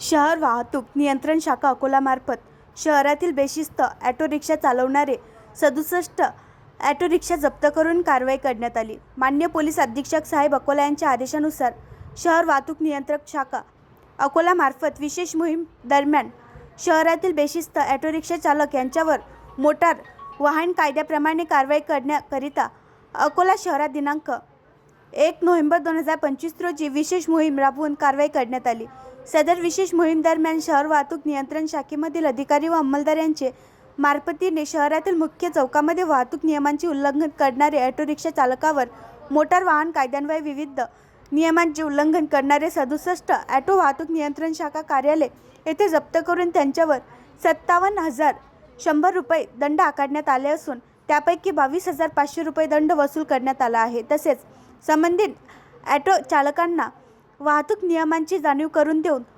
शहर वाहतूक नियंत्रण शाखा अकोलामार्फत शहरातील बेशिस्त ॲटो रिक्षा चालवणारे सदुसष्ट ॲटो रिक्षा जप्त करून कारवाई करण्यात आली. मान्य पोलीस अधीक्षक साहेब अकोला यांच्या आदेशानुसार शहर वाहतूक नियंत्रक शाखा अकोलामार्फत विशेष मोहीम दरम्यान शहरातील बेशिस्त ॲटो रिक्षा चालक यांच्यावर मोटार वाहन कायद्याप्रमाणे कारवाई करण्याकरिता अकोला शहरात दिनांक एक नोव्हेंबर दोन हजार पंचवीस रोजी विशेष मोहीम राबवून कारवाई करण्यात आली. सदर विशेष मोहीमदरम्यान शहर वाहतूक नियंत्रण शाखेमधील अधिकारी व अंमलदार यांचे मार्फतीने शहरातील मुख्य चौकामध्ये वाहतूक नियमांचे उल्लंघन करणारे ऑटो रिक्षा चालकावर मोटार वाहन कायद्यान्वये विविध नियमांचे उल्लंघन करणारे सदुसष्ट ॲटो वाहतूक नियंत्रण शाखा कार्यालय येथे जप्त करून त्यांच्यावर सत्तावन्न हजार शंभर रुपये दंड आकारण्यात आले असून त्यापैकी बावीस हजार पाचशे रुपये दंड वसूल करण्यात आला आहे. तसेच संबंधित ॲटो चालकांना वाहतूक नियमांची जाणीव करून देऊन